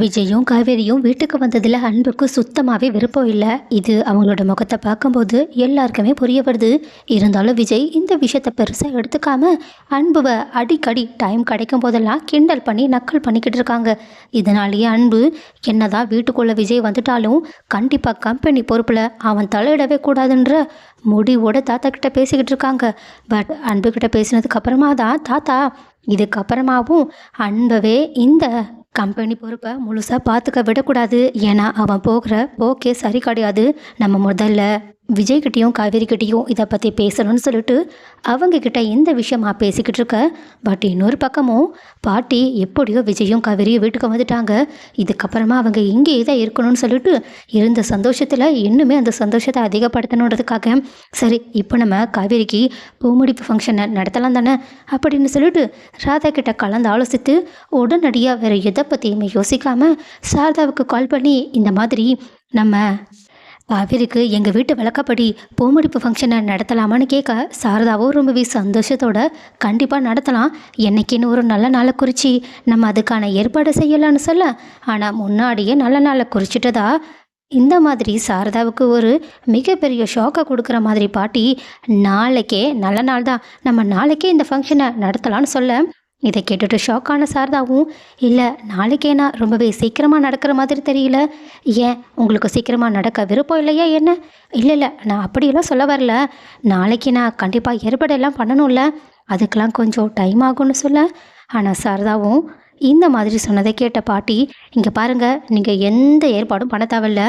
விஜயும் காவேரியும் வீட்டுக்கு வந்ததில் அன்புக்கு சுத்தமாகவே விருப்பம் இல்லை. இது அவங்களோட முகத்தை பார்க்கும்போது எல்லாருக்குமே புரிய வருது. இருந்தாலும் விஜய் இந்த விஷயத்த பெருசாக எடுத்துக்காம அன்புவை அடிக்கடி டைம் கிடைக்கும் போதெல்லாம் கிண்டல் பண்ணி நக்கல் பண்ணிக்கிட்டு இருக்காங்க. இதனாலேயே அன்பு என்னதான் வீட்டுக்குள்ளே விஜய் வந்துட்டாலும் கண்டிப்பாக கம்பெனி பொறுப்பில் அவன் தலையிடவே கூடாதுன்ற முடிவோட தாத்தா கிட்ட பேசிக்கிட்டு இருக்காங்க. பட் அன்புக்கிட்ட பேசினதுக்கப்புறமா பேசினதுக்கு அப்புறமா தான் தாத்தா இதுக்கப்புறமாவும் அன்பவே இந்த கம்பெனி பொறுப்பை முழுசாக பார்த்துக்க விடக்கூடாது. ஏன்னா அவன் போகிற போக்கே சரி கிடையாது. நம்ம முதல்ல விஜய்கிட்டேயும் காவேரிக்கிட்டேயும் இதை பற்றி பேசணும்னு சொல்லிட்டு அவங்கக்கிட்ட இந்த விஷயமா பேசிக்கிட்டு இருக்க. பட் இன்னொரு பக்கமும் பாட்டி எப்படியோ விஜயும் காவேரியும் வீட்டுக்கு வந்துட்டாங்க. இதுக்கப்புறமா அவங்க இங்கேயே தான் இருக்கணும்னு சொல்லிட்டு இருந்த சந்தோஷத்தில் இன்னுமே அந்த சந்தோஷத்தை அதிகப்படுத்தணுன்றதுக்காக சரி இப்போ நம்ம காவேரிக்கு பூமுடிப்பு ஃபங்க்ஷனை நடத்தலாம் தானே அப்படின்னு சொல்லிட்டு ராதா கிட்ட கலந்து ஆலோசித்து உடனடியாக வேறு எதை பற்றியுமே யோசிக்காமல் சாரதாவுக்கு கால் பண்ணி இந்த மாதிரி நம்ம காவேரிக்கு எங்கள் வீட்டு விளக்கப்படி பூமடிப்பு ஃபங்க்ஷனை நடத்தலாமான்னு கேட்க சாரதாவும் ரொம்பவே சந்தோஷத்தோட கண்டிப்பாக நடத்தலாம். என்னைக்குன்னு ஒரு நல்ல நாளை குறித்து நம்ம அதுக்கான ஏற்பாடு செய்யலாம்னு சொல்ல ஆனால் முன்னாடியே நல்ல நாளை குறிச்சிட்டதா? இந்த மாதிரி சாரதாவுக்கு ஒரு மிகப்பெரிய ஷாக்கை கொடுக்குற மாதிரி பாட்டி நாளைக்கே நல்ல நாள் தான் நம்ம நாளைக்கே இந்த ஃபங்க்ஷனை நடத்தலாம்னு சொல்ல இதை கேட்டுட்டு ஷாக்கான சாரதாவும் இல்லை நாளைக்கேனா ரொம்பவே சீக்கிரமாக நடக்கிற மாதிரி தெரியல. ஏன்? உங்களுக்கு சீக்கிரமாக நடக்க விருப்பம் இல்லையா என்ன? இல்லை இல்லை நான் அப்படியெல்லாம் சொல்ல வரல. நாளைக்கு நான் கண்டிப்பாக ஏற்பாடெல்லாம் பண்ணணும்ல. அதுக்கெல்லாம் கொஞ்சம் டைம் ஆகும்னு சொல்ல. ஆனால் சாரதாவும் இந்த மாதிரி சொன்னதை கேட்ட பாட்டி இங்கே பாருங்கள் நீங்கள் எந்த ஏற்பாடும் பண்ண தேவையில்ல.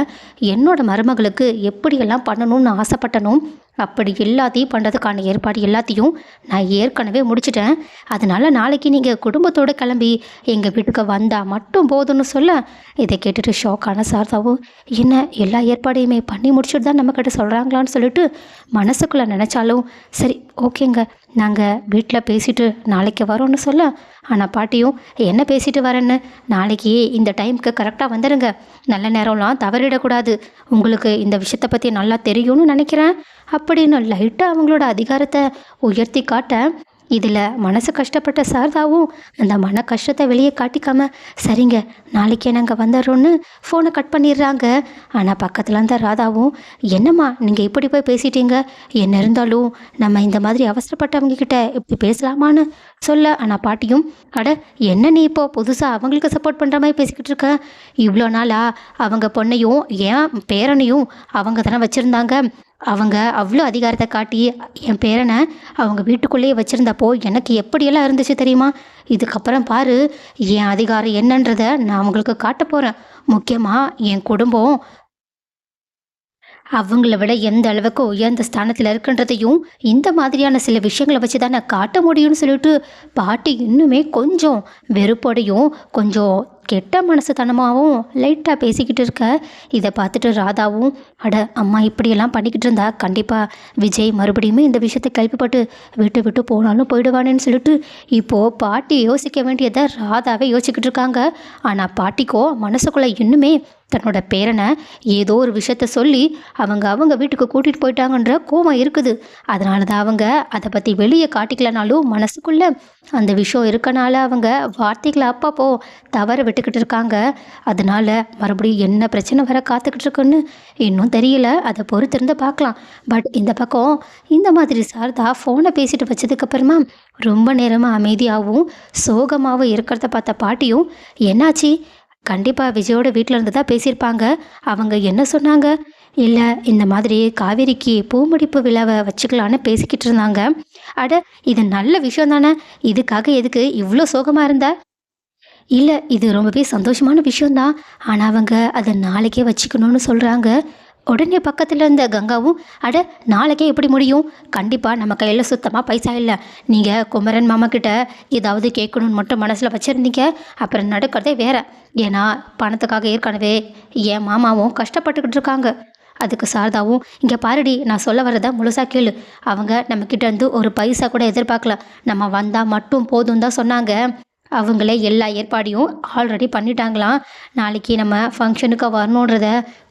என்னோட மருமகளுக்கு எப்படியெல்லாம் பண்ணணும்னு ஆசைப்பட்டனும் அப்படி எல்லாத்தையும் பண்ணுறதுக்கான ஏற்பாடு எல்லாத்தையும் நான் ஏற்கனவே முடிச்சிட்டேன். அதனால் நாளைக்கு நீங்கள் குடும்பத்தோடு கிளம்பி எங்கள் வீட்டுக்கு வந்தால் மட்டும் போதும்னு சொல்ல இதை கேட்டுட்டு ஷாக்கான சாரதாவும் என்ன எல்லா ஏற்பாடையுமே பண்ணி முடிச்சுட்டு தான் நம்மக்கிட்ட சொல்கிறாங்களான்னு சொல்லிட்டு மனசுக்குள்ளே நினச்சாலும் சரி ஓகேங்க நாங்கள் வீட்டில் பேசிட்டு நாளைக்கு வரோன்னு சொல்ல ஆனால் பாட்டியும் என்ன பேசிட்டு வரேன்னு? நாளைக்கு இந்த டைமுக்கு கரெக்டாக வந்துடுங்க நல்ல நேரம்லாம் தவறிடக்கூடாது. உங்களுக்கு இந்த விஷயத்தை பற்றி நல்லா தெரியும்னு நினைக்கிறேன். அப்படின்னு லைட்டாக அவங்களோட அதிகாரத்தை உயர்த்தி காட்ட இதில் மனசு கஷ்டப்பட்ட சாரதாவும் அந்த மன கஷ்டத்தை வெளியே காட்டிக்காம சரிங்க நாளைக்கே நாங்கள் வந்துடுறோன்னு ஃபோனை கட் பண்ணிடுறாங்க. ஆனால் பக்கத்தில் இருந்த ராதாவும் என்னம்மா நீங்கள் இப்படி போய் பேசிட்டீங்க? என்ன இருந்தாலும் நம்ம இந்த மாதிரி அவசரப்பட்டவங்க கிட்ட இப்படி பேசலாமான்னு சொல்ல ஆனால் பாட்டியும் அட என்ன நீ இப்போ புதுசாக அவங்களுக்கு சப்போர்ட் பண்ணுற மாதிரி பேசிக்கிட்டு இருக்க? இவ்வளோ நாளாக அவங்க பொண்ணையும் ஏன் பேரனையும் அவங்க தானே வச்சுருந்தாங்க. அவங்க அவ்வளோ அதிகாரத்தை காட்டி என் பேரனை அவங்க வீட்டுக்குள்ளேயே வச்சுருந்தப்போ எனக்கு எப்படியெல்லாம் இருந்துச்சு தெரியுமா? இதுக்கப்புறம் பாரு என் அதிகாரம் என்னன்றதை நான் அவங்களுக்கு காட்ட போகிறேன் முக்கியமாக என் குடும்பம் அவங்கள விட எந்த அளவுக்கு உயர்ந்த ஸ்தானத்தில் இருக்குன்றதையும் இந்த மாதிரியான சில விஷயங்களை வச்சு தான் நான் காட்ட முடியும்னு சொல்லிட்டு பாட்டி இன்னுமே கொஞ்சம் வெறுப்போடையும் கொஞ்சம் கெட்ட மனசுத்தனமாகவும் லைட்டாக பேசிக்கிட்டு இருக்க. இதை பார்த்துட்டு ராதாவும் அட அம்மா இப்படியெல்லாம் பண்ணிக்கிட்டு இருந்தா கண்டிப்பாக விஜய் மறுபடியுமே இந்த விஷயத்தை கேள்விப்பட்டு விட்டு விட்டு போனாலும் போயிடுவானேன்னு சொல்லிட்டு இப்போது பாட்டி யோசிக்க வேண்டியதை ராதாவே யோசிச்சுக்கிட்டு இருக்காங்க. ஆனால் பாட்டிக்கோ மனசுக்குள்ளே இன்னுமே தன்னோட பேரனை ஏதோ ஒரு விஷயத்த சொல்லி அவங்க அவங்க வீட்டுக்கு கூட்டிகிட்டு போயிட்டாங்கன்ற கோவம் இருக்குது. அதனால தான் அவங்க அதை பற்றி வெளியே காட்டிக்கலனாலும் மனசுக்குள்ளே அந்த விஷயம் இருக்கனால அவங்க வார்த்தைகளை அப்பப்போ தவற விட்டுக்கிட்டு இருக்காங்க. அதனால மறுபடியும் என்ன பிரச்சனை வர காத்துக்கிட்டு இருக்குன்னு இன்னும் தெரியல. அதை பொறுத்திருந்து பார்க்கலாம். பட் இந்த பக்கம் இந்த மாதிரி சாரதா ஃபோனை பேசிட்டு வச்சதுக்கப்புறமா ரொம்ப நேரமாக அமைதியாகவும் சோகமாகவும் இருக்கிறத பார்த்த பாட்டியும் என்னாச்சு? கண்டிப்பாக விஜயோட வீட்டில் இருந்து தான் பேசியிருப்பாங்க. அவங்க என்ன சொன்னாங்க? இல்லை இந்த மாதிரி காவேரிக்கு பூமுடிப்பு விழாவை வச்சுக்கலான்னு பேசிக்கிட்டு இருந்தாங்க. அட இது நல்ல விஷயம் தானே? இதுக்காக எதுக்கு இவ்வளோ சோகமாக இருந்த? இல்லை இது ரொம்பவே சந்தோஷமான விஷயம்தான். ஆனால் அவங்க அதை நாளைக்கே வச்சுக்கணும்னு சொல்கிறாங்க உடனே பக்கத்தில் இருந்த கங்காவும் அட நாளைக்கே எப்படி முடியும்? கண்டிப்பாக நம்ம கையில் சுத்தமாக பைசா இல்லை. நீங்கள் குமரன் மாமா கிட்ட ஏதாவது கேட்கணும்னு மட்டும் மனசில் வச்சுருந்தீங்க. அப்புறம் நடக்கிறதே வேற. ஏன்னா பணத்துக்காக ஏற்கனவே என் மாமாவும் கஷ்டப்பட்டுக்கிட்டு இருக்காங்க. அதுக்கு சாரதாவும் இங்கே பாருடி நான் சொல்ல வரதை முழுசாக கேளு. அவங்க நம்மக்கிட்ட இருந்து ஒரு பைசா கூட எதிர்பார்க்கல. நம்ம வந்தால் மட்டும் போதும் தான் சொன்னாங்க. அவங்களே எல்லா ஏற்பாடையும் ஆல்ரெடி பண்ணிட்டாங்களாம். நாளைக்கு நம்ம ஃபங்க்ஷனுக்கு வரணுன்றத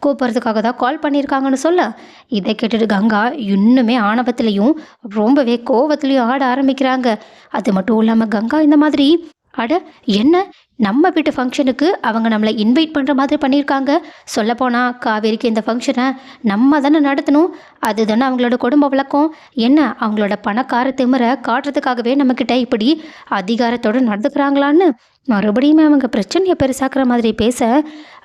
கூப்பிட்றதுக்காக தான் கால் பண்ணியிருக்காங்கன்னு சொல்ல. இதை கேட்டுட்டு கங்கா இன்னுமே ஆணவத்துலேயும் ரொம்பவே கோவத்துலேயும் ஆட ஆரம்பிக்கிறாங்க. அது மட்டும் இல்லாமல் கங்கா இந்த மாதிரி அட என்ன? நம்ம வீட்டு ஃபங்க்ஷனுக்கு அவங்க நம்மளை இன்வைட் பண்ணுற மாதிரி பண்ணியிருக்காங்க. சொல்லப்போனால் காவேரிக்கு இந்த ஃபங்க்ஷனை நம்ம தானே நடத்தணும். அதுதானே அவங்களோட குடும்ப வழக்கம். என்ன அவங்களோட பணக்கார திமிரை காட்டுறதுக்காகவே நம்மக்கிட்ட இப்படி அதிகாரத்தோடு நடந்துக்கிறாங்களான்னு மறுபடியும் அவங்க பிரச்சனையை பெருசாக்குற மாதிரி பேச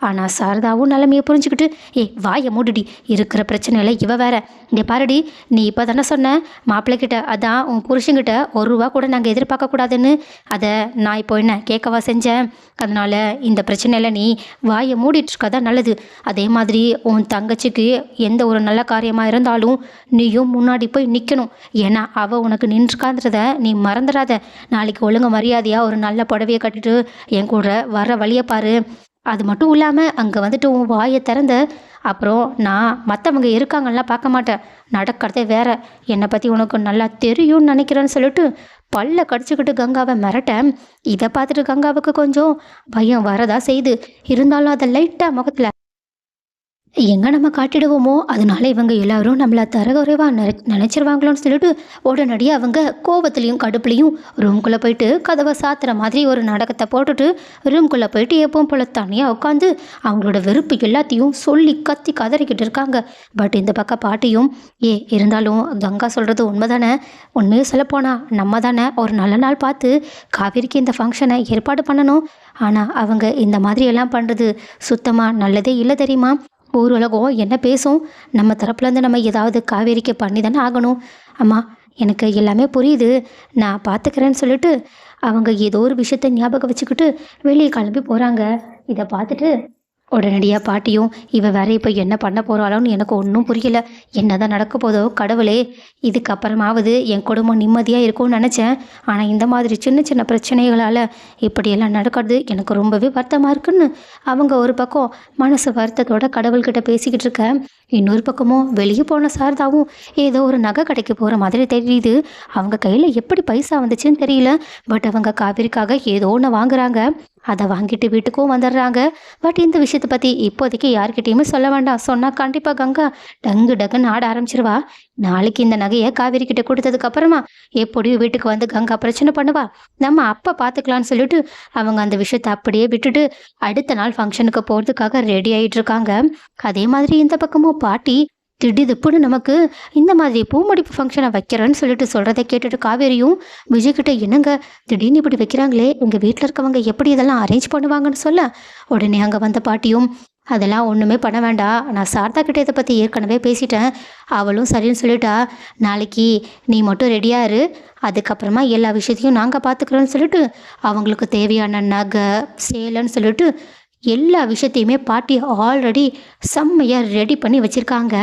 ஆனால் சாரதாவும் நிலைமையை புரிஞ்சுக்கிட்டு ஏய் வாயை மூடுடி இருக்கிற பிரச்சனையில் இவ வேற. இங்கே பாருடி நீ இப்போ தானே சொன்ன மாப்பிள்ளைக்கிட்ட அதான் உன் புருஷங்கிட்ட ஒரு ரூபா கூட நாங்கள் எதிர்பார்க்கக்கூடாதுன்னு அதை நான் இப்போ என்ன கேட்கவா செஞ்சேன்? அதனால் இந்த பிரச்சனையில் நீ வாயை மூடிட்டு நல்லது. அதே மாதிரி உன் தங்கச்சிக்கு எந்த ஒரு நல்ல காரியமாக இருந்தாலும் நீயும் முன்னாடி போய் நிற்கணும் ஏன்னா அவள் உனக்கு நின்றுக்கான்றத நீ மறந்துடாத. நாளைக்கு ஒழுங்கு மரியாதையாக ஒரு நல்ல புடவையை கட்டிட்டு என் கூட வர வழியை பாரு. அது மட்டும் இல்லாமல் அங்கே வந்துட்டு உன் வாயை திறந்த அப்புறம் நான் மற்றவங்க இருக்காங்கலாம் பார்க்க மாட்டேன். நடக்கிறதே வேற. என்னை பற்றி உனக்கு நல்லா தெரியும்னு நினைக்கிறேன்னு சொல்லிட்டு பல்ல கடிச்சுக்கிட்டு கங்காவை மிரட்ட இதை பார்த்துட்டு கங்காவுக்கு கொஞ்சம் பயம் வரதா செய்து. இருந்தாலும் அதை லைட்டாக முகத்தில் எங்கே நம்ம காட்டிடுவோமோ? அதனால இவங்க எல்லாரும் நம்மளை தரகுறைவாக நினை நினச்சிருவாங்களோன்னு சொல்லிட்டு உடனடியாக அவங்க கோபத்துலேயும் கடுப்புலையும் ரூம்குள்ளே போயிட்டு கதவை சாத்துற மாதிரி ஒரு நாடகத்தை போட்டுட்டு ரூம்குள்ளே போயிட்டு எப்பவும் போல தனியாக உட்காந்து அவங்களோட வெறுப்பு எல்லாத்தையும் சொல்லி கத்தி கதறிக்கிட்டு இருக்காங்க. பட் இந்த பக்கம் பாட்டியும் ஏ இருந்தாலும் கங்கா சொல்கிறது உண்மை தானே உண்மையை சொல்லப்போனால் நம்ம தானே ஒரு நல்ல நாள் பார்த்து காவேரிக்கு இந்த ஃபங்க்ஷனை ஏற்பாடு பண்ணணும். ஆனால் அவங்க இந்த மாதிரி எல்லாம் பண்ணுறது சுத்தமாக நல்லதே இல்லை தெரியுமா? ஊர் உலகம் என்ன பேசும்? நம்ம தரப்புலேருந்து நம்ம ஏதாவது காவேரிக்கு பண்ணி தானே ஆகணும். அம்மா எனக்கு எல்லாமே புரியுது. நான் பார்த்துக்கிறேன்னு சொல்லிட்டு அவங்க ஏதோ ஒரு விஷயத்த ஞாபகம் வச்சுக்கிட்டு வெளியே கிளம்பி போகிறாங்க இதை பார்த்துட்டு உடனடியாக பாட்டியும் இவ வேற இப்போ என்ன பண்ண போகிறாளோன்னு எனக்கு ஒன்றும் புரியல. என்னதான் நடக்க போதோ கடவுளே. இதுக்கப்புறமாவது என் குடும்பம் நிம்மதியாக இருக்கும்னு நினச்சேன். ஆனால் இந்த மாதிரி சின்ன சின்ன பிரச்சனைகளால் இப்படியெல்லாம் நடக்கிறது எனக்கு ரொம்பவே வருத்தமாக இருக்குன்னு அவங்க ஒரு பக்கம் மனசு வருத்தத்தோட கடவுள்கிட்ட பேசிக்கிட்டு இருக்க இன்னொரு பக்கமும் வெளியே போன சாரதாவும் ஏதோ ஒரு நகை கடைக்கு போகிற மாதிரி தெரியுது. அவங்க கையில் எப்படி பைசா வந்துச்சுன்னு தெரியல. பட் அவங்க காவிரிக்காக ஏதோ ஒன்று வாங்குறாங்க. அதை வாங்கிட்டு வீட்டுக்கும் வந்துடுறாங்க. பட் இந்த விஷயத்தை பற்றி இப்போதைக்கு யார்கிட்டயுமே சொல்ல வேண்டாம். சொன்னால் கண்டிப்பாக கங்கா டங்கு டங்குன்னு ஆட ஆரம்பிச்சிருவா. நாளைக்கு இந்த நகையை காவேரி கிட்ட கொடுத்ததுக்கு அப்புறமா எப்படியும் வீட்டுக்கு வந்து கங்கா பிரச்சனை பண்ணுவா. நம்ம அப்போ பார்த்துக்கலான்னு சொல்லிட்டு அவங்க அந்த விஷயத்தை அப்படியே விட்டுட்டு அடுத்த நாள் ஃபங்க்ஷனுக்கு போகிறதுக்காக ரெடி ஆகிட்டு இருக்காங்க. அதே மாதிரி இந்த பக்கமும் பாட்டி திடீதுப்புன்னு நமக்கு இந்த மாதிரி பூமடிப்பு ஃபங்க்ஷனை வைக்கிறேன்னு சொல்லிட்டு சொல்கிறத கேட்டுட்டு காவேரியும் விஜய்கிட்ட என்னங்க திடீர்னு இப்படி வைக்கிறாங்களே? எங்கள் வீட்டில் இருக்கவங்க எப்படி இதெல்லாம் அரேஞ்ச் பண்ணுவாங்கன்னு சொல்ல? உடனே அங்கே வந்த பாட்டியும் அதெல்லாம் ஒன்றுமே பண்ண வேண்டாம் நான் சாரதா கிட்டே இதை பற்றி ஏற்கனவே பேசிட்டேன். அவளும் சரின்னு சொல்லிட்டா. நாளைக்கு நீ மட்டும் ரெடியாக இரு. அதுக்கப்புறமா எல்லா விஷயத்தையும் நாங்கள் பார்த்துக்குறோன்னு சொல்லிட்டு அவங்களுக்கு தேவையான நகை சேலைன்னு சொல்லிட்டு எல்லா விஷயத்தையுமே பாட்டி ஆல்ரெடி செம்மையாக ரெடி பண்ணி வச்சுருக்காங்க.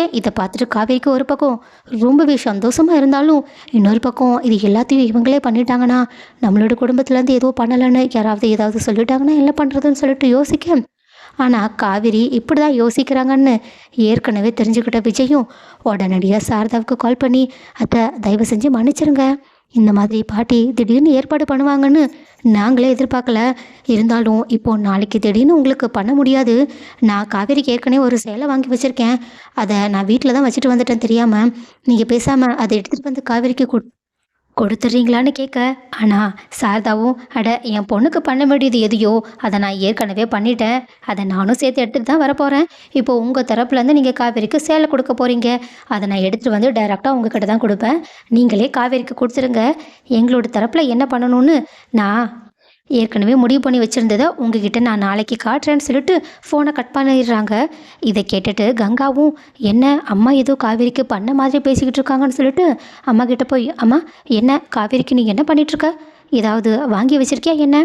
ஏன் இதை பார்த்துட்டு காவேரிக்கு ஒரு பக்கம் ரொம்பவே சந்தோஷமாக இருந்தாலும் இன்னொரு பக்கம் இது எல்லாத்தையும் இவங்களே பண்ணிட்டாங்கன்னா நம்மளோட குடும்பத்துலேருந்து ஏதோ பண்ணலைன்னு யாராவது ஏதாவது சொல்லிட்டாங்கன்னா என்ன பண்ணுறதுன்னு சொல்லிட்டு யோசிக்க. ஆனால் காவேரி இப்படி தான் யோசிக்கிறாங்கன்னு ஏற்கனவே தெரிஞ்சுக்கிட்ட விஜயும் உடனடியாக சாரதாவுக்கு கால் பண்ணி அதை தயவு செஞ்சு மன்னிச்சிருங்க. இந்த மாதிரி பாட்டி திடீர்னு ஏற்பாடு பண்ணுவாங்கன்னு நாங்களே எதிர்பார்க்கல. இருந்தாலும் இப்போ நாளைக்கு திடீர்னு உங்களுக்கு பண்ண முடியாது. நான் காவேரிக்கு ஏற்கனவே ஒரு சேலை வாங்கி வச்சுருக்கேன். அதை நான் வீட்டில் தான் வச்சுட்டு வந்துட்டேன் தெரியாமல் நீங்கள் பேசாமல் அதை எடுத்துகிட்டு வந்து காவேரிக்கு கொடு கொடுத்துட்றீங்களான்னு கேட்க ஆனால் சாரதாவும் அட என் பொண்ணுக்கு பண்ண வேண்டியது எதையோ அதை நான் ஏற்கனவே பண்ணிட்டேன். அதை நானும் சேர்த்து எடுத்துகிட்டு தான் வரப்போகிறேன் இப்போ உங்கள் தரப்புலேருந்து நீங்கள் காவேரிக்கு சேலை கொடுக்க போகிறீங்க அதை நான் எடுத்துகிட்டு வந்து டைரெக்டாக உங்ககிட்ட தான் கொடுப்பேன். நீங்களே காவேரிக்கு கொடுத்துருங்க. எங்களோட தரப்பில் என்ன பண்ணணும்னு நான் ஏற்கனவே முடிவு பண்ணி வச்சுருந்ததை உங்ககிட்ட நான் நாளைக்கு காட்டுறேன்னு சொல்லிட்டு ஃபோனை கட் பண்ணிடுறாங்க. இதை கேட்டுட்டு கங்காவும் என்ன அம்மா ஏதோ காவேரிக்கு பண்ண மாதிரி பேசிக்கிட்டு இருக்காங்கன்னு சொல்லிட்டு அம்மா கிட்ட போய் அம்மா என்ன காவேரிக்கு நீ என்ன பண்ணிகிட்ருக்க ஏதாவது வாங்கி வச்சுருக்கியா என்ன?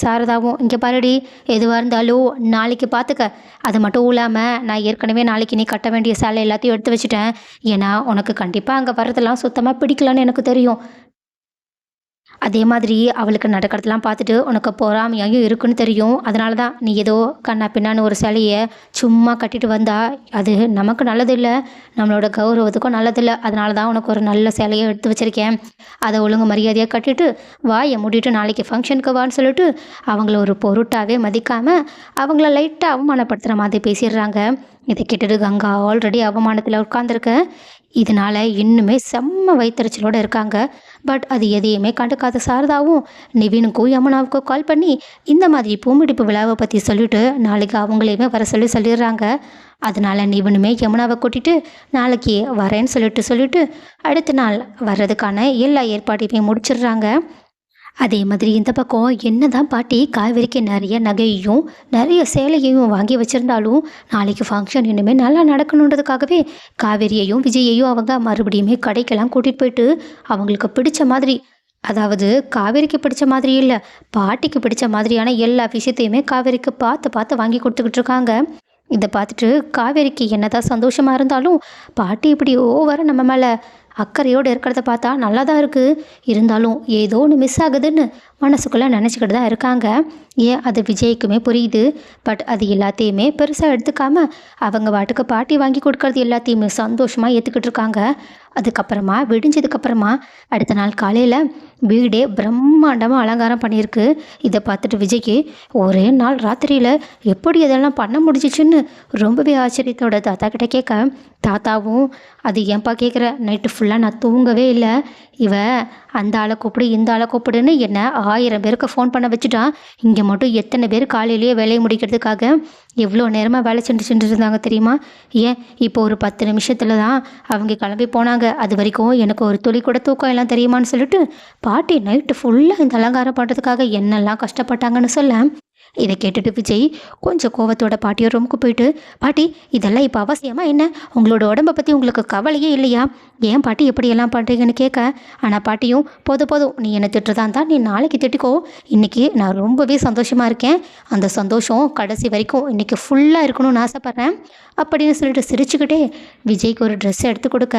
சாரதாவும் இங்கே பாருடி எதுவாக இருந்தாலும் நாளைக்கு பார்த்துக்க அது மட்டும் இல்லாமல் நான் ஏற்கனவே நாளைக்கு நீ கட்ட வேண்டிய சேலை எல்லாத்தையும் எடுத்து வச்சுட்டேன். ஏன்னா உனக்கு கண்டிப்பாக அங்கே வர்றதெல்லாம் சுத்தமாக பிடிக்கலன்னு எனக்கு தெரியும். அதே மாதிரி அவளுக்கு நடக்கிறதெல்லாம் பார்த்துட்டு உனக்கு பொறாமையாகவும் இருக்குன்னு தெரியும். அதனால தான் நீ ஏதோ கண்ணா பின்னான்னு ஒரு சிலையை சும்மா கட்டிட்டு வந்தா அது நமக்கு நல்லது இல்லை நம்மளோட கௌரவத்துக்கும் நல்லதில்லை. அதனால தான் உனக்கு ஒரு நல்ல சிலையை எடுத்து வச்சுருக்கேன். அதை ஒழுங்கு மரியாதையாக கட்டிட்டு வாயை மூடிட்டு நாளைக்கு ஃபங்க்ஷனுக்கு வான்னு சொல்லிட்டு அவங்கள ஒரு பொருட்டாகவே மதிக்காமல் அவங்கள லைட்டாக அவமானப்படுத்துகிற மாதிரி பேசிடுறாங்க. இதை கேட்டுட்டு கங்கா ஆல்ரெடி அவமானத்தில் உட்காந்துருக்க இதனால இன்னுமே செம்ம வயிற்றுச்சலோடு இருக்காங்க. பட் அது எதையுமே கண்டுக்காத சாரதாவும் நிவினுக்கும் யமுனாவுக்கும் கால் பண்ணி இந்த மாதிரி பூமிடிப்பு விழாவை பற்றி சொல்லிட்டு நாளைக்கு அவங்களையுமே வர சொல்லி சொல்லிடுறாங்க. அதனால நிவினுமே யமுனாவை கூட்டிட்டு நாளைக்கு வரேன்னு சொல்லிட்டு சொல்லிட்டு அடுத்த நாள் வர்றதுக்கான எல்லா ஏற்பாட்டையுமே முடிச்சிடுறாங்க. அதே மாதிரி இந்த பக்கம் என்னதான் பாட்டி காவேரிக்கு நிறைய நகையையும் நிறைய சேலையையும் வாங்கி வச்சிருந்தாலும் நாளைக்கு ஃபங்க்ஷன் இனிமேல் நல்லா நடக்கணுன்றதுக்காகவே காவேரியையும் விஜயையும் அவங்க மறுபடியுமே கடைக்கெல்லாம் கூட்டிகிட்டு போயிட்டு அவங்களுக்கு பிடிச்ச மாதிரி அதாவது காவேரிக்கு பிடிச்ச மாதிரி இல்லை பாட்டிக்கு பிடிச்ச மாதிரியான எல்லா விஷயத்தையுமே காவேரிக்கு பார்த்து பார்த்து வாங்கி கொடுத்துக்கிட்டு இருக்காங்க. இதை பார்த்துட்டு காவேரிக்கு என்னதான் சந்தோஷமாக இருந்தாலும் பாட்டி இப்படி ஓவர நம்ம மேலே அக்கறையோடு இருக்கிறத பார்த்தா நல்லா தான் இருக்குது இருந்தாலும் ஏதோ ஒன்று மிஸ் ஆகுதுன்னு மனசுக்குள்ளே நினச்சிக்கிட்டு தான் இருக்காங்க. ஏன் அது விஜய்க்குமே புரியுது. பட் அது எல்லாத்தையுமே பெருசாக எடுத்துக்காமல் அவங்க பாட்டுக்கு பாட்டி வாங்கி கொடுக்கறது எல்லாத்தையுமே சந்தோஷமாக ஏற்றுக்கிட்டு இருக்காங்க. அதுக்கப்புறமா விடிஞ்சதுக்கப்புறமா அடுத்த நாள் காலையில் வீடே பிரம்மாண்டமாக அலங்காரம் பண்ணியிருக்கு. இதை பார்த்துட்டு விஜய்க்கு ஒரே நாள் ராத்திரியில் எப்படி இதெல்லாம் பண்ண முடிஞ்சிச்சுன்னு ரொம்பவே ஆச்சரியத்தோட தாத்தா கிட்டே கேட்க தாத்தாவும் அது ஏன்பா கேட்குற நைட்டு ஃபுல்லாக நான் தூங்கவே இல்லை. இவ அந்த ஆளை கூப்பிடு இந்த ஆளை கூப்பிடுன்னு என்ன ஆயிரம் பேருக்கு ஃபோன் பண்ண வச்சுட்டான். இங்கே மட்டும் எத்தனை பேர் காலையிலேயே வேலையை முடிக்கிறதுக்காக எவ்வளோ நேரமாக வேலை செஞ்சு சென்று இருந்தாங்க தெரியுமா? ஏன்? இப்போ ஒரு பத்து நிமிஷத்தில் தான் அவங்க கிளம்பி போனாங்க. அது வரைக்கும் எனக்கு ஒரு துளி கூட தூக்கம் எல்லாம் தெரியுமான்னு சொல்லிட்டு பாட்டி நைட்டு ஃபுல்லாக இந்த அலங்காரம் பண்ணுறதுக்காக என்னெல்லாம் கஷ்டப்பட்டாங்கன்னு சொல்ல இதை கேட்டுட்டு விஜய் கொஞ்சம் கோவத்தோட பாட்டியோ ரூமுக்கு போயிட்டு பாட்டி இதெல்லாம் இப்போ அவசியமாக என்ன? உங்களோட உடம்பை பற்றி உங்களுக்கு கவலையே இல்லையா? ஏன் பாட்டி எப்படியெல்லாம் பண்ணுறீங்கன்னு கேட்க? ஆனால் பாட்டியும் போதும் போதும். நீ என்னை திட்டுறதா இருந்தால் நீ நாளைக்கு திட்டிக்கோ. இன்றைக்கி நான் ரொம்பவே சந்தோஷமாக இருக்கேன். அந்த சந்தோஷம் கடைசி வரைக்கும் இன்றைக்கி ஃபுல்லாக இருக்கணும்னு ஆசைப்பட்றேன். அப்படின்னு சொல்லிட்டு சிரிச்சுக்கிட்டே விஜய்க்கு ஒரு ட்ரெஸ் எடுத்து கொடுக்க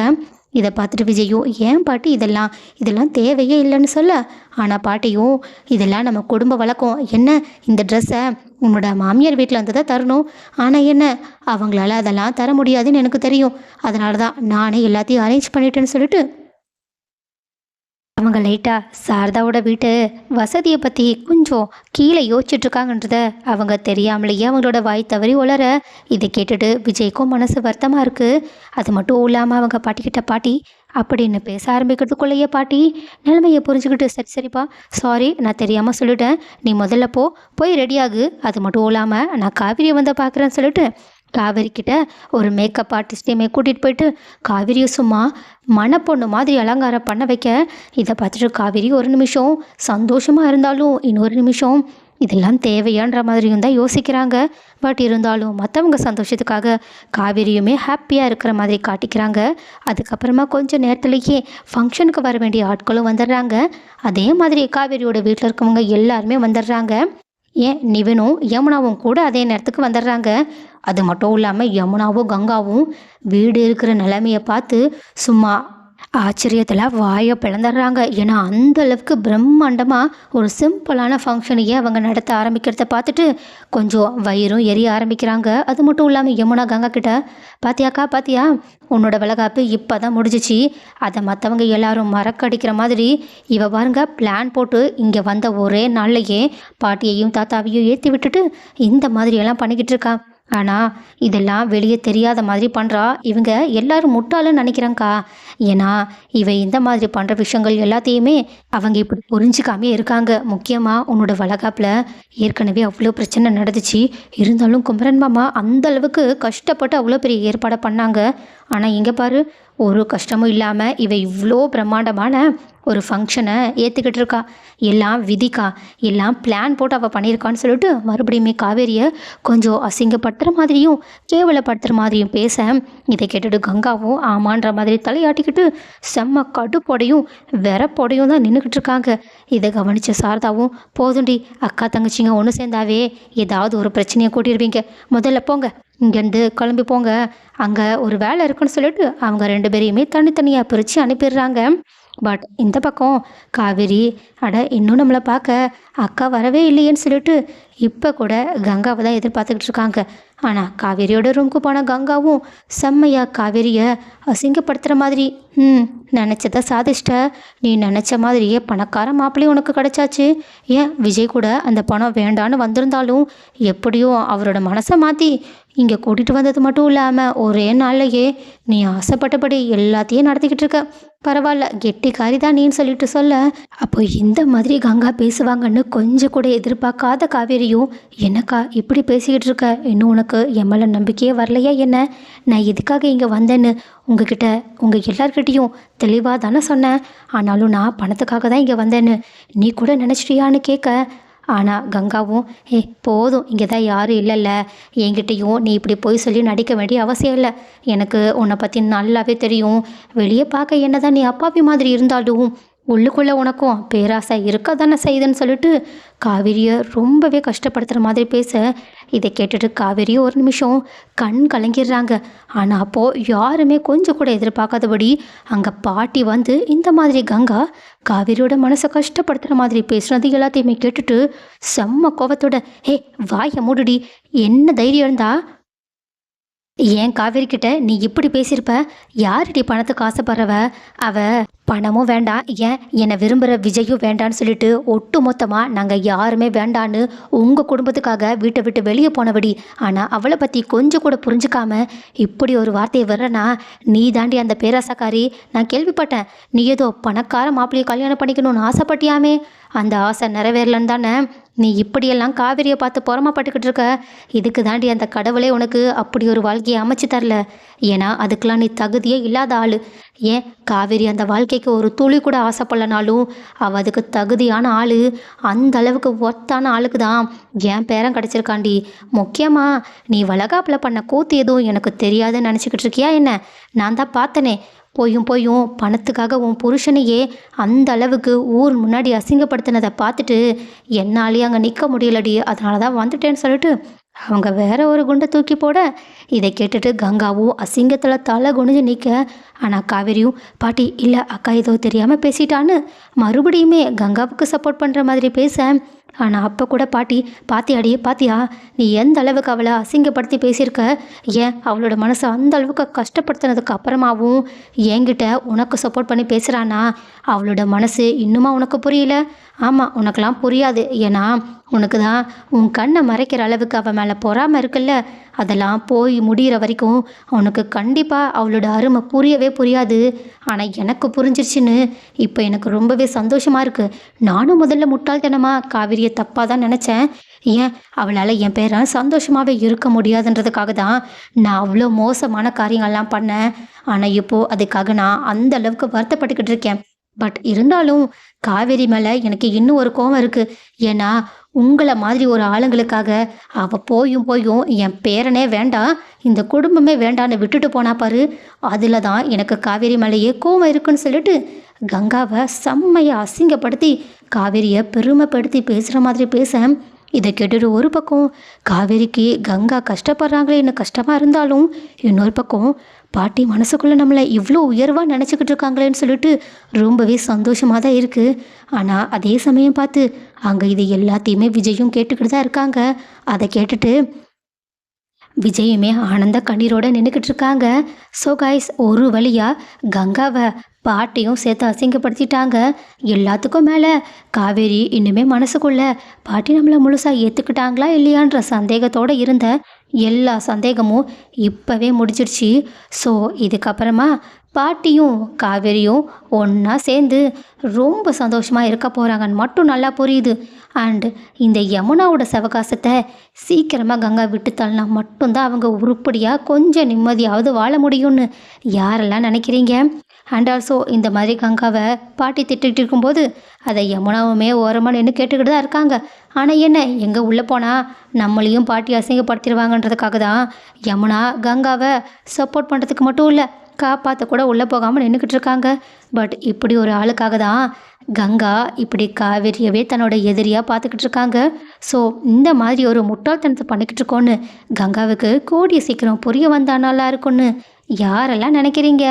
இதை பார்த்துட்டு விஜயோ ஏன் பாட்டி இதெல்லாம் இதெல்லாம் தேவையே இல்லைன்னு சொல்ல? ஆனால் பாட்டியும் இதெல்லாம் நம்ம குடும்ப வழக்கம். என்ன இந்த ட்ரெஸ்ஸை உன்னோட மாமியார் வீட்டில் வந்து தான் தரணும்? ஆனால் என்ன? அவங்களால அதெல்லாம் தர முடியாதுன்னு எனக்கு தெரியும். அதனால தான் நானே எல்லாத்தையும் அரேஞ்ச் பண்ணிட்டேன்னு சொல்லிட்டு அவங்க லைட்டாக சாரதாவோட வீட்டு வசதியை பற்றி கொஞ்சம் கீழே யோசிச்சுட்ருக்காங்கன்றத அவங்க தெரியாமலேயே அவங்களோட வாய் தவறி உளர இதை கேட்டுட்டு விஜய்க்கும் மனசு வருத்தமாக இருக்குது அது மட்டும் இல்லாமல் அவங்க பாட்டிக்கிட்ட பாட்டி அப்படின்னு பேச ஆரம்பிக்கிறதுக்குள்ளேயே பாட்டி நிலைமையை புரிஞ்சுக்கிட்டு சரி சரிப்பா சாரி நான் தெரியாமல் சொல்லிட்டேன். நீ முதல்ல போ போய் ரெடியாகு அது மட்டும் இல்லாமல் நான் காவிரியை வந்து பார்க்குறேன்னு சொல்லிட்டு காவேரி ஒரு மேக்கப் ஆர்டிஸ்டையுமே கூட்டிகிட்டு போயிட்டு காவிரியை சும்மா மணப்பொண்ணு மாதிரி அலங்காரம் பண்ண வைக்க. இதை பார்த்துட்டு காவேரி ஒரு நிமிஷம் சந்தோஷமாக இருந்தாலும் இன்னொரு நிமிஷம் இதெல்லாம் தேவையான்ற மாதிரியும் தான் யோசிக்கிறாங்க. பட் இருந்தாலும் மற்றவங்க சந்தோஷத்துக்காக காவேரியுமே ஹாப்பியாக இருக்கிற மாதிரி காட்டிக்கிறாங்க. அதுக்கப்புறமா கொஞ்சம் நேரத்துலேயே ஃபங்க்ஷனுக்கு வர வேண்டிய ஆட்களும் வந்துடுறாங்க. அதே மாதிரி காவேரியோட வீட்டில் இருக்கவங்க எல்லாருமே வந்துடுறாங்க. ஏன்? நிவனும் யமுனாவும் கூட அதே நேரத்துக்கு வந்துடுறாங்க. அது மட்டும் இல்லாமல் யமுனாவும் கங்காவும் வீடு இருக்கிற நிலைமையை பார்த்து சும்மா ஆச்சரியத்தில் வாயை பிளந்துடுறாங்க. ஏன்னா அந்த அளவுக்கு பிரம்மாண்டமாக ஒரு சிம்பிளான ஃபங்க்ஷனையே அவங்க நடத்த ஆரம்பிக்கிறத பார்த்துட்டு கொஞ்சம் வயிறும் எரிய ஆரம்பிக்கிறாங்க. அது மட்டும் இல்லாமல் யமுனா கங்கா கிட்ட பாத்தியாக்கா பாத்தியா? உன்னோட விலகாப்பு இப்போ தான் முடிஞ்சிச்சு. அதை மற்றவங்க எல்லாரும் மறக்கடிக்கிற மாதிரி இவ பாருங்க பிளான் போட்டு இங்கே வந்த ஒரே நாள்லையே பாட்டியையும் தாத்தாவையும் ஏற்றி விட்டுட்டு இந்த மாதிரியெல்லாம் பண்ணிக்கிட்டு இருக்கா. ஆனால் இதெல்லாம் வெளியே தெரியாத மாதிரி பண்ணுறா இவங்க எல்லாரும் முட்டாளன்னு நினைக்கிறாங்க்கா ஏன்னா இவ இந்த மாதிரி பண்ணுற விஷயங்கள் எல்லாத்தையுமே அவங்க இப்படி புரிஞ்சுக்காமே இருக்காங்க. முக்கியமாக உன்னோட வளகாப்பில் ஏற்கனவே அவ்வளோ பிரச்சனை நடந்துச்சு. இருந்தாலும் குமரன் மாமா அந்த அளவுக்கு கஷ்டப்பட்டு அவ்வளோ பெரிய ஏற்பாடை பண்ணாங்க. ஆனால் இங்கே பாரு ஒரு கஷ்டமும் இல்லாமல் இவ இவ்வளோ பிரம்மாண்டமான ஒரு ஃபங்க்ஷனை ஏற்றுக்கிட்டு இருக்கா. எல்லாம் விதிக்கா எல்லாம் பிளான் போட்டு அவள் பண்ணியிருக்கான்னு சொல்லிட்டு மறுபடியுமே காவேரியை கொஞ்சம் அசிங்கப்படுத்துகிற மாதிரியும் கேவலப்படுத்துகிற மாதிரியும் பேச இதை கேட்டுட்டு கங்காவும் ஆமான்ற மாதிரி தலையாட்டிக்கிட்டு செம்ம கடுப்போடையும் வெறப்போடையும் தான் நின்றுக்கிட்டு இருக்காங்க. இதை கவனித்த சாரதாவும் போதுண்டி அக்கா தங்கச்சிங்க ஒன்று சேர்ந்தாவே ஏதாவது ஒரு பிரச்சனையை கூட்டிடுவீங்க முதல்ல போங்க. இங்கேருந்து கிளம்பி போங்க. அங்கே ஒரு வேலை இருக்குன்னு சொல்லிட்டு அவங்க ரெண்டு பேரையுமே தனித்தனியாக பிரித்து அனுப்பிடுறாங்க. பட் இந்த பக்கம் காவேரி அட இன்னும் நம்மளை பார்க்க அக்கா வரவே இல்லையேன்னு சொல்லிட்டு இப்போ கூட கங்காவை தான் எதிர்பார்த்துக்கிட்டு இருக்காங்க. ஆனால் காவேரியோட ரூமுக்கு போன கங்காவும் செம்மையா காவேரியை அசிங்கப்படுத்துகிற மாதிரி. ம் நினச்சத சாதிச்சிட்ட. நீ நினச்ச மாதிரியே பணக்கார மாப்பிள்ளையும் உனக்கு கிடைச்சாச்சு. ஏன் விஜய் கூட அந்த பணம் வேண்டான்னு வந்திருந்தாலும் எப்படியும் அவரோட மனசை மாற்றி இங்கே கூட்டிகிட்டு வந்தது மட்டும் இல்லாமல் ஒரே நாள்லையே நீ ஆசைப்பட்டபடி எல்லாத்தையும் நடத்திக்கிட்டு இருக்க. பரவாயில்ல கெட்டிக்காரி தான் நீன்னு சொல்லிட்டு சொல்ல. அப்போ இந்த மாதிரி கங்கா பேசுவாங்கன்னு கொஞ்சம் கூட எதிர்பார்க்காத காவேரியும் என்னக்கா இப்படி பேசிக்கிட்டு இருக்க? இன்னும் உனக்கு என் மேலே நம்பிக்கையே வரலையா என்ன? நான் எதுக்காக இங்கே வந்தேன்னு உங்ககிட்ட உங்கள் எல்லார்கிட்டேயும் தெளிவாக தானே சொன்னேன். ஆனாலும் நான் பணத்துக்காக தான் இங்கே வந்தேன்னு. நீ கூட நினச்சிட்டியான்னு கேட்க ஆனால் கங்காவும் ஏ போதும் இங்கே தான் யாரும் இல்லைல்ல. என்கிட்டையும் நீ இப்படி போய் சொல்லி நடிக்க வேண்டிய அவசியம் இல்லை. எனக்கு உன்னை பற்றி நல்லாவே தெரியும். வெளியே பார்க்க என்ன தான் நீ அப்பாவி மாதிரி இருந்தாலும் உள்ளுக்குள்ளே உனக்கும் பேராசை இருக்க தானே செய்யுதுன்னு சொல்லிட்டு காவிரியை ரொம்பவே கஷ்டப்படுத்துகிற மாதிரி பேச இதை கேட்டுட்டு காவேரி ஒரு நிமிஷம் கண் கலங்கிடுறாங்க. ஆனால் அப்போது யாருமே கொஞ்சம் கூட எதிர்பார்க்காதபடி அங்கே பாட்டி வந்து இந்த மாதிரி கங்கா காவேரியோட மனசை கஷ்டப்படுத்துகிற மாதிரி பேசுனது எல்லாத்தையுமே கேட்டுட்டு செம்ம கோவத்தோட ஹே வாயை மூடுடி என்ன தைரியம் இருந்தா? ஏன் காவேரி கிட்ட நீ இப்படி பேசியிருப்ப? யாருடி பணத்துக்கு ஆசைப்படுறவ? அவ பணமும் வேண்டாம். ஏன்? என்னை விரும்புகிற விஜயும் வேண்டான்னு சொல்லிட்டு ஒட்டு மொத்தமாக நாங்கள் யாருமே வேண்டான்னு உங்கள் குடும்பத்துக்காக வீட்டை விட்டு வெளியே போனபடி. ஆனால் அவளை பற்றி கொஞ்சம் கூட புரிஞ்சுக்காம இப்படி ஒரு வார்த்தையை வர்றனா நீ தாண்டி அந்த பேராசக்காரி நான் கேள்விப்பட்டேன். நீ ஏதோ பணக்கார மாப்பிள்ளையை கல்யாணம் பண்ணிக்கணும்னு ஆசைப்பட்டியாமே? அந்த ஆசை நிறைவேறலன்னு தானே? நீ இப்படியெல்லாம் காவிரியை பார்த்து புறமாப்பட்டுக்கிட்டு இருக்க? இதுக்கு தாண்டி அந்த கடவுளே உனக்கு அப்படி ஒரு வாழ்க்கையை அமைச்சு தரல. ஏன்னா அதுக்கெல்லாம் நீ தகுதியே இல்லாத ஆள். ஏன்? காவேரி அந்த வாழ்க்கை நம்பிக்கைக்கு ஒரு துளி கூட ஆசைப்படலனாலும் அவள் அதுக்கு தகுதியான ஆள். அந்த அளவுக்கு ஒத்தான ஆளுக்கு தான் என் பேரன் கிடச்சிருக்காண்டி. முக்கியமாக நீ வளகாப்பில் பண்ண கூத்து எதுவும் எனக்கு தெரியாதுன்னு நினச்சிக்கிட்டு இருக்கியா என்ன? நான் தான் பார்த்தனே. போயும் போயும் பணத்துக்காக உன் புருஷனையே அந்த அளவுக்கு ஊர் முன்னாடி அசிங்கப்படுத்தினதை பார்த்துட்டு என்னாலேயே அங்கே நிற்க முடியலடி. அதனால தான் வந்துட்டேன்னு சொல்லிட்டு அவங்க வேற ஒரு குண்டை தூக்கி போட இதை கேட்டுட்டு கங்காவும் அசிங்கத்தில் தலை குனிஞ்சு நிற்க ஆனால் காவேரியும் பாட்டி இல்லை அக்கா ஏதோ தெரியாமல் பேசிட்டான்னு. மறுபடியுமே கங்காவுக்கு சப்போர்ட் பண்ணுற மாதிரி பேச. ஆனால் அப்போ கூட பாட்டி பாத்தியாடி பாத்தியா? நீ எந்த அளவுக்கு அவளை அசிங்கப்படுத்தி பேசியிருக்க? ஏன் அவளோட மனசை அந்த அளவுக்கு கஷ்டப்படுத்தினதுக்கு அப்புறமாவும் என்கிட்ட உனக்கு சப்போர்ட் பண்ணி பேசுகிறானா அவளோட மனசு இன்னுமா உனக்கு புரியல? ஆமாம் உனக்கெல்லாம் புரியாது. ஏன்னா உனக்கு தான் உன் கண்ணை மறைக்கிற அளவுக்கு அவன் மேலே பொறாமல் இருக்குல்ல? அதெல்லாம் போய் முடிகிற வரைக்கும் அவனுக்கு கண்டிப்பாக அவளோட அருமை புரியவே புரியாது. ஆனால் எனக்கு புரிஞ்சிருச்சுன்னு இப்போ எனக்கு ரொம்பவே சந்தோஷமாக இருக்குது நானும் முதல்ல முட்டாள்தனமாக காவிரியை தப்பாக தான் நினச்சேன். ஏன்? அவளால் என் பேரை சந்தோஷமாகவே இருக்க முடியாதுன்றதுக்காக தான் நான் அவ்வளோ மோசமான காரியங்கள்லாம் பண்ணேன். ஆனால் இப்போது அதுக்காக நான் அந்த அளவுக்கு வருத்தப்பட்டுக்கிட்டு இருக்கேன். பட் இருந்தாலும் காவேரி மேலே எனக்கு இன்னும் ஒரு கோவம் இருக்குது ஏன்னா உங்களை மாதிரி ஒரு ஆளுங்களுக்காக அவள் போயும் போயும் என் பேரனே வேண்டாம் இந்த குடும்பமே வேண்டான்னு விட்டுட்டு போனா பாரு. அதில் தான் எனக்கு காவேரி மேலேயே கோவம் இருக்குன்னு சொல்லிட்டு கங்காவை செம்மையை அசிங்கப்படுத்தி காவேரியை பெருமைப்படுத்தி பேசுகிற மாதிரி பேச இதை கேட்டுட்டு ஒரு பக்கம் காவேரிக்கு கங்கா கஷ்டப்படுறாங்களேன்னு கஷ்டமாக இருந்தாலும் இன்னொரு பக்கம் பாட்டி மனசுக்குள்ளே நம்மளை இவ்வளோ உயர்வாக நினச்சிக்கிட்டு இருக்காங்களேன்னு சொல்லிட்டு ரொம்பவே சந்தோஷமாக தான் இருக்குது ஆனால் அதே சமயம் பார்த்து அங்கே இது எல்லாத்தையுமே விஜயும் கேட்டுக்கிட்டு தான் இருக்காங்க. அதை கேட்டுட்டு விஜயுமே ஆனந்த கண்ணீரோட நின்றுக்கிட்டு இருக்காங்க ஸோ காய்ஸ் ஒரு வழியாக கங்காவை பாட்டியும் சேர்த்து அசிங்கப்படுத்திட்டாங்க. எல்லாத்துக்கும் மேலே காவேரி இன்னுமே மனசுக்குள்ள பாட்டி நம்மளை முழுசாக ஏற்றுக்கிட்டாங்களா இல்லையான்ற சந்தேகத்தோடு இருந்த எல்லா சந்தேகமும் இப்போவே முடிச்சிருச்சு ஸோ இதுக்கப்புறமா பாட்டியும் காவேரியும் ஒன்றா சேர்ந்து ரொம்ப சந்தோஷமாக இருக்க போகிறாங்கன்னு மட்டும் நல்லா புரியுது. அண்டு இந்த யமுனாவோட சவகாசத்தை சீக்கிரமாக கங்கா விட்டு மட்டும்தான் அவங்க உருப்படியாக கொஞ்சம் நிம்மதியாவது வாழ முடியும்னு யாரெல்லாம் நினைக்கிறீங்க? அண்ட் ஆல்சோ இந்த மாதிரி கங்காவை பாட்டி திட்டிகிட்டு இருக்கும்போது அதை யமுனாவுமே ஓரமாக நின்று கேட்டுக்கிட்டு தான் இருக்காங்க. ஆனால் என்ன எங்கே உள்ளே போனால் நம்மளையும் பாட்டி அசிங்கப்படுத்திடுவாங்கன்றதுக்காக தான் யமுனா கங்காவை சப்போர்ட் பண்ணுறதுக்கு மட்டும் இல்லை காப்பாற்ற கூட உள்ளே போகாமல் நின்றுக்கிட்டு இருக்காங்க. பட் இப்படி ஒரு ஆளுக்காக தான் கங்கா இப்படி காவேரியவே தன்னோட எதிரியாக பார்த்துக்கிட்டு இருக்காங்க. ஸோ இந்த மாதிரி ஒரு முட்டாள்தனத்தை பண்ணிக்கிட்டு இருக்கோன்னு கங்காவுக்கு கூடிய சீக்கிரம் புரிய வந்தா நல்லா இருக்கும்னு யாரெல்லாம் நினைக்கிறீங்க?